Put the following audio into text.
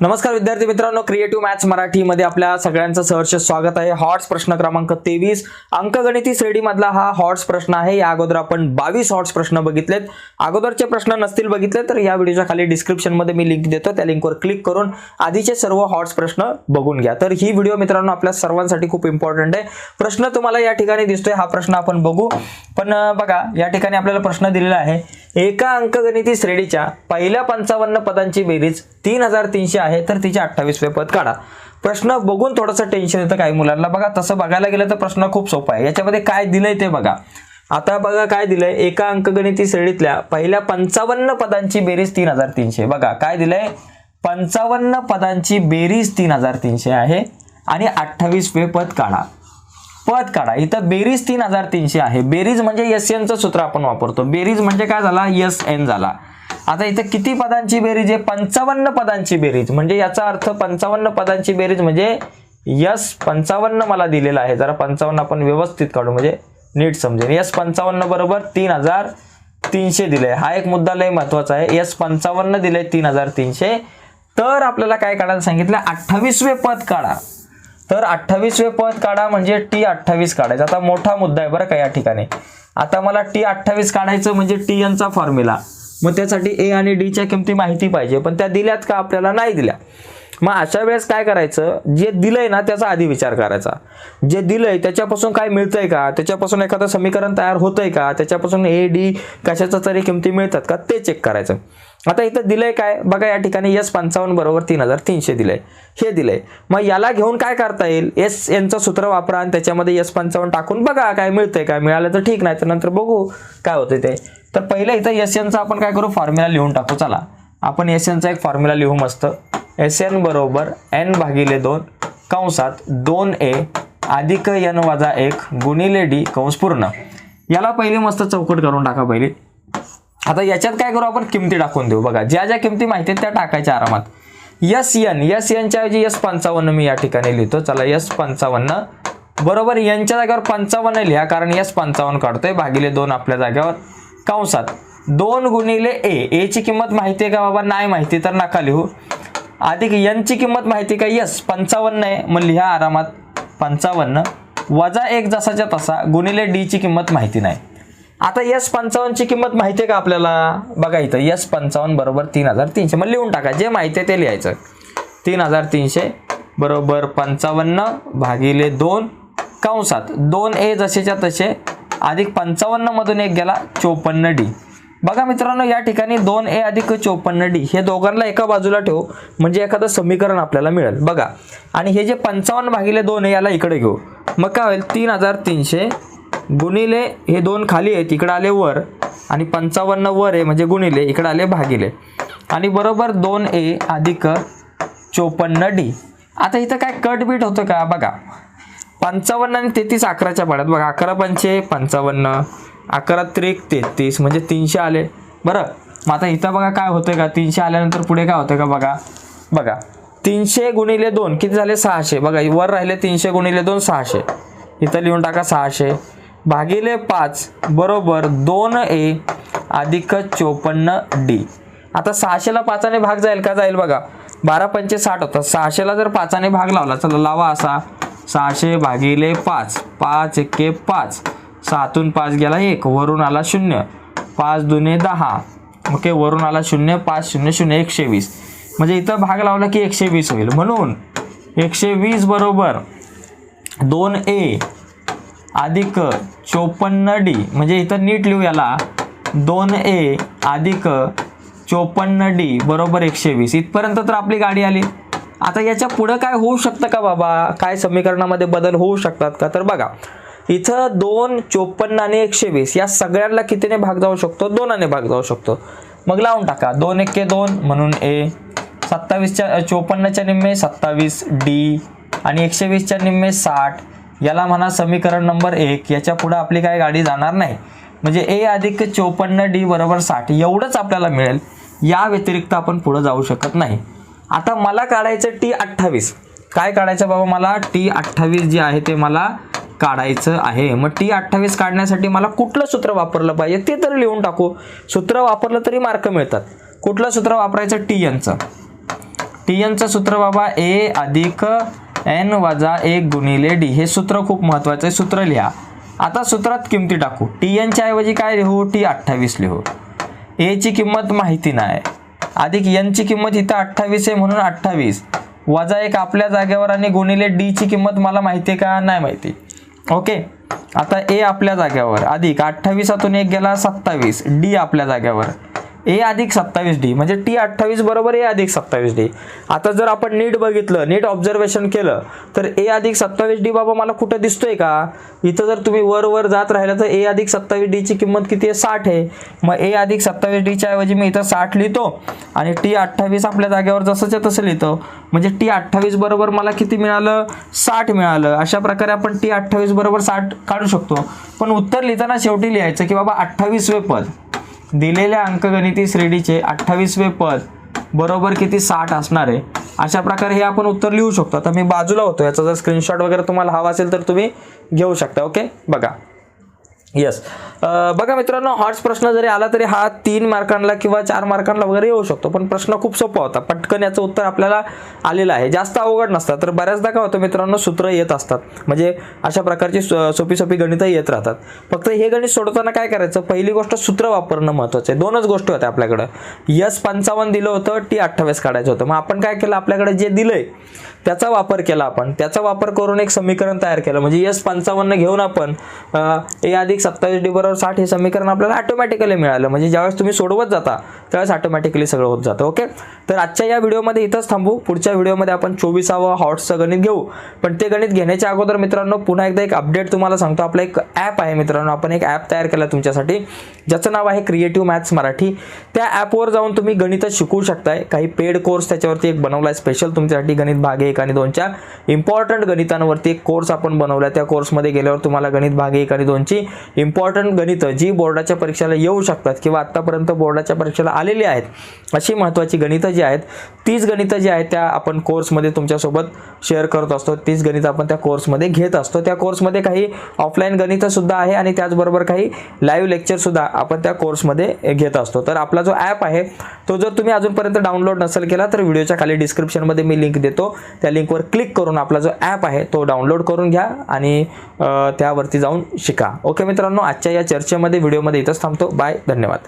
नमस्कार विद्यार्थी मित्रांनो क्रिएटिव्ह मॅथ्स मराठीमध्ये आपल्या सगळ्यांचं सहर्ष स्वागत आहे. हॉट्स प्रश्न क्रमांक तेवीस. अंकगणिती श्रेणीमधला हा हॉट्स प्रश्न आहे. या अगोदर आपण बावीस हॉट्स प्रश्न बघितलेत. अगोदरचे प्रश्न नसतील बघितले तर या व्हिडिओच्या खाली डिस्क्रिप्शनमध्ये मी लिंक देतो. त्या लिंकवर क्लिक करून आधीचे सर्व हॉट्स प्रश्न बघून घ्या. तर ही व्हिडिओ मित्रांनो आपल्या सर्वांसाठी खूप इम्पॉर्टंट आहे. प्रश्न तुम्हाला या ठिकाणी दिसतोय. हा प्रश्न आपण बघू. पण बघा या ठिकाणी आपल्याला प्रश्न दिलेला आहे. एका अंकगणिती श्रेणीच्या पहिल्या पंचावन्न पदांची बेरीज तीन हजार तीनशे आहे तर तिचे अठ्ठावीसवे पद काढा. प्रश्न बघून थोडंसं टेन्शन येतं काही मुलांना. बघा तसं बघायला गेलं तर प्रश्न खूप सोपा आहे. याच्यामध्ये काय दिलंय ते बघा. आता बघा काय दिलंय. एका अंकगणिती श्रेणीतल्या पहिल्या पंचावन्न पदांची बेरीज तीन हजार तीनशे. बघा काय दिलंय? पंचावन्न पदांची बेरीज तीन हजार तीनशे आहे. आणि अठ्ठावीस पे पद काढा. पद काढा. इथं बेरीज तीन हजार तीनशे आहे. बेरीज म्हणजे एस एनचं सूत्र आपण वापरतो. बेरीज म्हणजे काय झाला? एस एन झाला. आता इथं किती पदांची बेरीज आहे? पंचावन्न पदांची बेरीज. म्हणजे याचा अर्थ पंचावन्न पदांची बेरीज म्हणजे यस पंचावन्न मला दिलेला आहे. जरा पंचावन्न आपण व्यवस्थित काढू. म्हणजे नीट समजेल यस पंचावन्न बरोबर तीन हजार तीनशे दिले हा एक मुद्दा लय महत्त्वाचा आहे. यस पंचावन्न दिले तीन हजार तीनशे. तर आपल्याला काय काढायला सांगितलं? अठ्ठावीसवे पद काढा. तर अठ्ठावीसवे पद काढा म्हणजे टी अठ्ठावीस काढायचं. आता मोठा मुद्दा आहे बरं का या ठिकाणी. आता मला टी अठ्ठावीस काढायचं म्हणजे टी एनचा फॉर्म्युला मग त्यासाठी ए आणि डीच्या किमती माहिती पाहिजे पण त्या दिल्यात का आपल्याला? नाही दिल्या. मग अशा वेळेस काय करायचं? जे दिलंय ना त्याचा आधी विचार करायचा. जे दिलंय त्याच्यापासून काय मिळतंय का? त्याच्यापासून एखादं समीकरण तयार होतंय का? त्याच्यापासून ए डी कशाचं तरी किमती मिळतात का? ते चेक करायचं. आता इथं दिलंय काय? बघा या ठिकाणी एस पंचावन्न बरोबर तीन हजार तीनशे दिलंय. हे दिलंय. मग याला घेऊन काय करता येईल? एस यांचं सूत्र वापरा आणि त्याच्यामध्ये एस पंचावन्न टाकून बघा काय मिळतंय काय मिळालं तर ठीक नाही तर नंतर बघू काय होतंय ते. तर पहिलं इथं एस एनचा आपण काय करू? फॉर्म्युला लिहून टाकू. चला. आपण एस एनचा एक फॉर्म्युला लिहू मस्त. एस एन बरोबर एन भागिले दोन कंसात दोन ए अधिक एन वजा एक गुणिले डी कंस पूर्ण. याला पहिले मस्त चौकट करून टाका पहिली. आता याच्यात काय करू आपण? किमती टाकून देऊ. बघा ज्या ज्या किमती माहिती आहेत त्या टाकायच्या आरामात. यस एन यस एनच्या ऐवजी यस पंचावन्न मी या ठिकाणी लिहितो. चला यस पंचावन्न. बरोबर यांच्या जागेवर पंचावन्न लिहा कारण यस पंचावन्न काढतोय. भागिले दोन आपल्या जागेवर. कंसात. दोन गुणिले ए. एची किंमत माहिती आहे का बाबा? नाही माहिती तर नका लिहू. अधिक यांची किंमत माहिती का? यस पंचावन्न आहे. मग लिहा आरामात. पंचावन्न. वजा एक जसाच्या तसा गुणिले डीची किंमत माहिती नाही. आता यस पंचावन्नची किंमत माहिती आहे का आपल्याला? बघा इथं यस पंचावन्न बरोबर तीन हजार तीनशे. मग लिहून टाका जे माहिती आहे ते लिहायचं. तीन हजार तीनशे बरोबर पंचावन्न भागिले दोन कंसात. दोन ए जसेच्या तसे अधिक पंचावन्न मधून एक गेला चोपन्न डी. बघा मित्रांनो या ठिकाणी दोन ए अधिक चोपन्न डी. हे दोघांना एका बाजूला ठेवू म्हणजे एखादं समीकरण आपल्याला मिळेल. बघा. आणि हे जे पंचावन्न भागिले दोन आहे याला इकडे घेऊ. मग काय होईल? तीन हजार तीनशे गुणिले हे दोन खाली आहेत इकडे आले वर. आणि पंचावन्न वर आहे म्हणजे गुणिले इकडे आले भागिले. आणि बरोबर दोन ए अधिक चोपन्न डी. आता इथं काय कट बीट होतं का? बघा. पंचावन्न आणि तेहतीस अकराच्या पाड्यात. बघा अकरा पंचे पंचावन्न अकरा त्रिक तेहतीस म्हणजे तीनशे आले. बरं मग आता इथं बघा काय होतंय का? तीनशे आल्यानंतर पुढे काय होतं का बघा? बघा तीनशे गुणिले दोन किती झाले? सहाशे. बघा वर राहिले तीनशे गुणिले दोन सहाशे. इथं लिहून टाका सहाशे. भागिले पाच बरोबर दोन ए अधिक चोपन्न डी. आता सहाशेला पाचाने भाग जाईल का? जाईल बघा. बारा पंचे साठ होता. सहाशेला जर पाचाने भाग लावला चला लावा असा. सहाशे भागिले पाच पाच एके पाच. सातून पाच गेला एक वरून आला शून्य. पाच दुने दहा. ओके वरून आला शून्य पाच शून्य शून्य एकशे वीस. म्हणजे इथं भाग लावला की एकशे वीस होईल. म्हणून एकशे वीस बरोबर दोन ए अधिक चोपन्न डी म्हणजे इथं नीट लिहू याला. दोन ए अधिक चोपन्न डी बरोबर एकशे वीस. इथपर्यंत तर आपली गाडी आली. आता याच्या पुढं काय होऊ शकतं का बाबा? काय समीकरणामध्ये बदल होऊ शकतात का? तर बघा इथं दोन चोपन्न आणि एकशे वीस या सगळ्यांना कितीने भाग जाऊ शकतो? दोनाने भाग जाऊ शकतो. मग लावून टाका. दोन एक्के दोन म्हणून ए सत्तावीसच्या चोपन्नच्या निम्मे सत्तावीस डी आणि एकशे वीसच्या निम्मे साठ. याला म्हणा समीकरण नंबर एक. याच्या पुढं आपली काय गाडी जाणार नाही. म्हणजे ए अधिक चोपन्न डी बरोबर साठ. एवढंच आपल्याला मिळेल. या व्यतिरिक्त आपण पुढं जाऊ शकत नाही. आता मला काढायचं टी अठ्ठावीस. काय काढायचं बाबा मला? टी अठ्ठावीस जे आहे ते मला काढायचं आहे. मग टी अठ्ठावीस काढण्यासाठी मला कुठलं सूत्र वापरलं पाहिजे ते तरी लिहून टाकू. सूत्र वापरलं तरी मार्क मिळतात. कुठलं सूत्र वापरायचं? टी यांचं टी एनचं सूत्र बाबा ए अधिक एन वजा एक गुणिले डी हे सूत्र खूप महत्त्वाचं आहे. सूत्र लिहा. आता सूत्रात किमती टाकू. टी एनच्या ऐवजी काय लिहू? टी अठ्ठावीस लिहू. एची किंमत माहिती नाही. अधिक यांची किंमत इथं अठ्ठावीस आहे म्हणून अठ्ठावीस. वजा एक आपल्या जागेवर आणि गुणिले डीची किंमत मला माहिती आहे का? नाही माहिती. ओके? आता ए आपल्या जागेवर. अधिक अठ्ठावीसातून एक गेला सत्तावीस. डी आपल्या जागेवर. ए अधिक सत्तावीस डी म्हणजे टी अठ्ठावीस बरोबर ए अधिक सत्तावीस डी. आता जर आपण नीट बघितलं नीट ऑब्झर्वेशन केलं तर ए अधिक सत्तावीस डी बाबा मला कुठं दिसतोय का? इथं जर तुम्ही वर वर जात राहिलं तर ए अधिक सत्तावीस डीची किंमत किती आहे? साठ आहे. मग ए अधिक सत्तावीस डीच्या ऐवजी मी इथं साठ लिहितो आणि टी अठ्ठावीस आपल्या जागेवर जसंच्या तसं लिहितो. म्हणजे टी अठ्ठावीस बरोबर मला किती मिळालं? साठ मिळालं. अशा प्रकारे आपण टी अठ्ठावीस बरोबर साठ काढू शकतो. पण उत्तर लिहिताना शेवटी लिहायचं की बाबा अठ्ठावीसवे पद. दिलेल्या अंकगणिती श्रेणीचे अठ्ठावीसवे पद बरोबर किती साठ असणार आहे? अशा प्रकारे हे आपण उत्तर लिहू शकतो. आता मी बाजूला होतो. याचा जर स्क्रीनशॉट वगैरे तुम्हाला हवा असेल तर तुम्ही घेऊ शकता. ओके बघा. येस बघा मित्रांनो हॉट्स प्रश्न जरी आला तरी हा तीन मार्कांना किंवा चार मार्कांना वगैरे येऊ शकतो. पण प्रश्न खूप सोपा होता. पटकन याचं उत्तर आपल्याला आलेलं आहे. जास्त अवघड नसतात तर बऱ्याचदा काय होतं मित्रांनो सूत्र येत असतात. म्हणजे अशा प्रकारची सो- सोपी सोपी गणितं येत राहतात. फक्त हे गणित सोडवताना काय करायचं? पहिली गोष्ट सूत्र वापरणं महत्त्वाचं आहे. दोनच गोष्टी होत्या आपल्याकडं. यस पंचावन्न दिलं होतं टी अठ्ठावीस काढायचं होतं. मग आपण काय केलं? आपल्याकडे जे दिलंय त्याचा वापर केला आपण. त्याचा वापर करून एक समीकरण तयार केलं. म्हणजे यस पंचावन्न घेऊन आपण ए अधिक सत्तावीस डी बरोबर साठ हे समीकरण आपल्याला ऑटोमॅटिकली मिळालं. म्हणजे ज्यावेळेस तुम्ही सोडवत जाता त्यावेळेस ऑटोमॅटिकली सगळं होत जातं. ओके तर आजच्या या व्हिडिओमध्ये इथंच थांबू. पुढच्या व्हिडिओमध्ये आपण चोवीसावं हॉट्सचं गणित घेऊ. पण ते गणित घेण्याच्या अगोदर मित्रांनो पुन्हा एकदा एक अपडेट तुम्हाला सांगतो. आपला एक ॲप आहे मित्रांनो. आपण एक ॲप तयार केला तुमच्यासाठी. ज्याचं नाव आहे क्रिएटिव्ह मॅथ्स मराठी. त्या ॲपवर जाऊन तुम्ही गणितच शिकवू शकताय. काही पेड कोर्स त्याच्यावरती एक बनवला आहे स्पेशल तुमच्यासाठी गणित भाग एक आणि दोनच्या इम्पॉर्टंट गणितांवरती एक कोर्स आपण बनवला त्या कोर्समध्ये गेल्यावर तुम्हाला गणित भाग एक आणि दोनची इम्पॉर्टंट गणितं जी बोर्डाच्या परीक्षेला येऊ शकतात किंवा आत्तापर्यंत बोर्डाच्या परीक्षेला आलेली आहेत अशी महत्त्वाची गणितं जी आहेत तीच गणितं जी आहेत त्या आपण कोर्समध्ये तुमच्यासोबत शेअर करत असतो. तीच गणितं आपण त्या कोर्समध्ये घेत असतो. त्या कोर्समध्ये काही ऑफलाईन गणितं सुद्धा आहे आणि त्याचबरोबर काही लाईव्ह लेक्चरसुद्धा आपण त्या कोर्समध्ये घेत असतो. तर आपला जो ॲप आहे तो जर तुम्ही अजूनपर्यंत डाउनलोड नसेल केला तर व्हिडिओच्या खाली डिस्क्रिप्शनमध्ये मी लिंक देतो. त्या त्या लिंकवर क्लिक करून आपला जो ॲप आहे तो डाउनलोड करून घ्या आणि त्यावरती जाऊन शिका. ओके मित्रांनो आजच्या या चर्चेमध्ये व्हिडिओमध्ये इथंच थांबतो. बाय धन्यवाद.